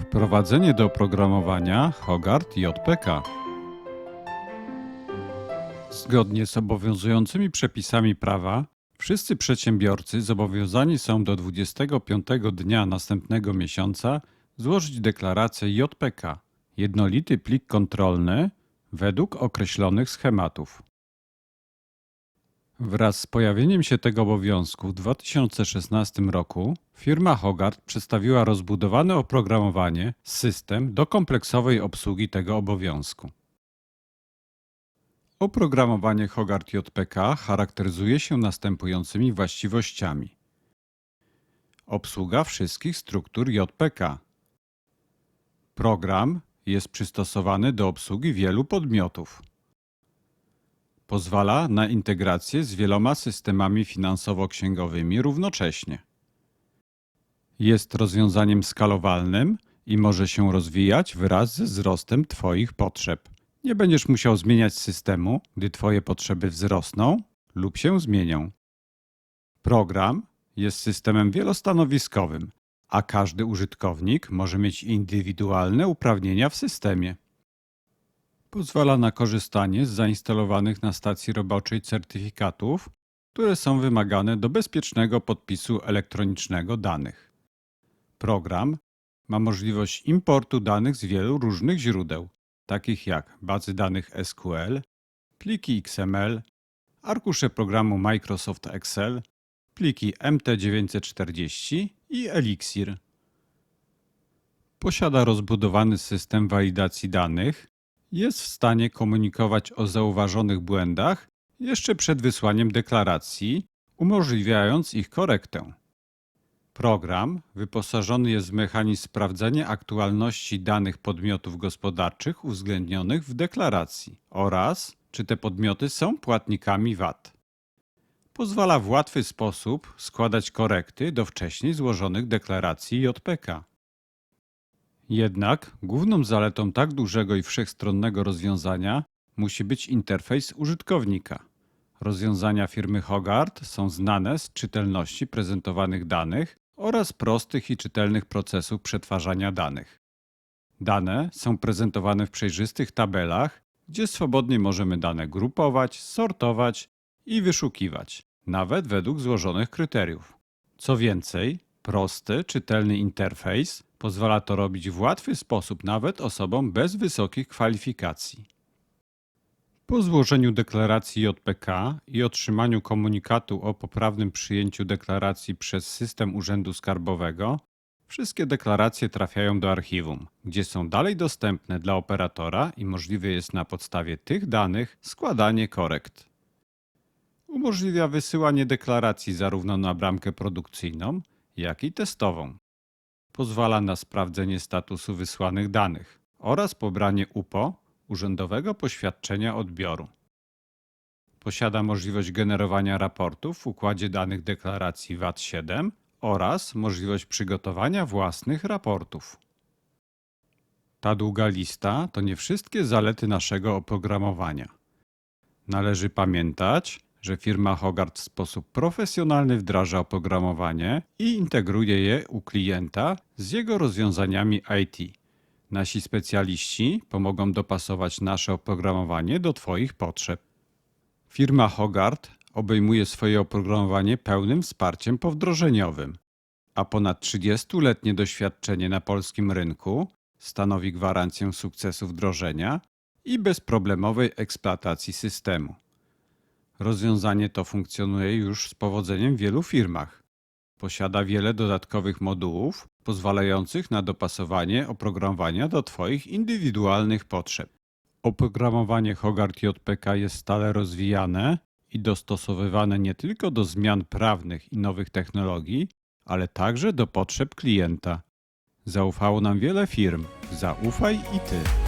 Wprowadzenie do oprogramowania Hogarth JPK. Zgodnie z obowiązującymi przepisami prawa, wszyscy przedsiębiorcy zobowiązani są do 25 dnia następnego miesiąca złożyć deklarację JPK, jednolity plik kontrolny według określonych schematów. Wraz z pojawieniem się tego obowiązku w 2016 roku firma Hogarth przedstawiła rozbudowane oprogramowanie, system do kompleksowej obsługi tego obowiązku. Oprogramowanie Hogarth JPK charakteryzuje się następującymi właściwościami. Obsługa wszystkich struktur JPK. Program jest przystosowany do obsługi wielu podmiotów. Pozwala na integrację z wieloma systemami finansowo-księgowymi równocześnie. Jest rozwiązaniem skalowalnym i może się rozwijać wraz ze wzrostem Twoich potrzeb. Nie będziesz musiał zmieniać systemu, gdy Twoje potrzeby wzrosną lub się zmienią. Program jest systemem wielostanowiskowym, a każdy użytkownik może mieć indywidualne uprawnienia w systemie. Pozwala na korzystanie z zainstalowanych na stacji roboczej certyfikatów, które są wymagane do bezpiecznego podpisu elektronicznego danych. Program ma możliwość importu danych z wielu różnych źródeł, takich jak bazy danych SQL, pliki XML, arkusze programu Microsoft Excel, pliki MT940 i Elixir. Posiada rozbudowany system walidacji danych, jest w stanie komunikować o zauważonych błędach jeszcze przed wysłaniem deklaracji, umożliwiając ich korektę. Program wyposażony jest w mechanizm sprawdzania aktualności danych podmiotów gospodarczych uwzględnionych w deklaracji oraz czy te podmioty są płatnikami VAT. Pozwala w łatwy sposób składać korekty do wcześniej złożonych deklaracji JPK. Jednak główną zaletą tak dużego i wszechstronnego rozwiązania musi być interfejs użytkownika. Rozwiązania firmy Hogarth są znane z czytelności prezentowanych danych oraz prostych i czytelnych procesów przetwarzania danych. Dane są prezentowane w przejrzystych tabelach, gdzie swobodnie możemy dane grupować, sortować i wyszukiwać, nawet według złożonych kryteriów. Co więcej, prosty, czytelny interfejs pozwala to robić w łatwy sposób nawet osobom bez wysokich kwalifikacji. Po złożeniu deklaracji JPK i otrzymaniu komunikatu o poprawnym przyjęciu deklaracji przez system Urzędu Skarbowego, wszystkie deklaracje trafiają do archiwum, gdzie są dalej dostępne dla operatora i możliwe jest na podstawie tych danych składanie korekt. Umożliwia wysyłanie deklaracji zarówno na bramkę produkcyjną, jak i testową. Pozwala na sprawdzenie statusu wysłanych danych oraz pobranie UPO Urzędowego Poświadczenia Odbioru. Posiada możliwość generowania raportów w układzie danych deklaracji VAT-7 oraz możliwość przygotowania własnych raportów. Ta długa lista to nie wszystkie zalety naszego oprogramowania. Należy pamiętać, że firma Hogarth w sposób profesjonalny wdraża oprogramowanie i integruje je u klienta z jego rozwiązaniami IT. Nasi specjaliści pomogą dopasować nasze oprogramowanie do Twoich potrzeb. Firma Hogarth obejmuje swoje oprogramowanie pełnym wsparciem powdrożeniowym, a ponad 30-letnie doświadczenie na polskim rynku stanowi gwarancję sukcesu wdrożenia i bezproblemowej eksploatacji systemu. Rozwiązanie to funkcjonuje już z powodzeniem w wielu firmach. Posiada wiele dodatkowych modułów pozwalających na dopasowanie oprogramowania do Twoich indywidualnych potrzeb. Oprogramowanie Hogarth JPK jest stale rozwijane i dostosowywane nie tylko do zmian prawnych i nowych technologii, ale także do potrzeb klienta. Zaufało nam wiele firm. Zaufaj i Ty.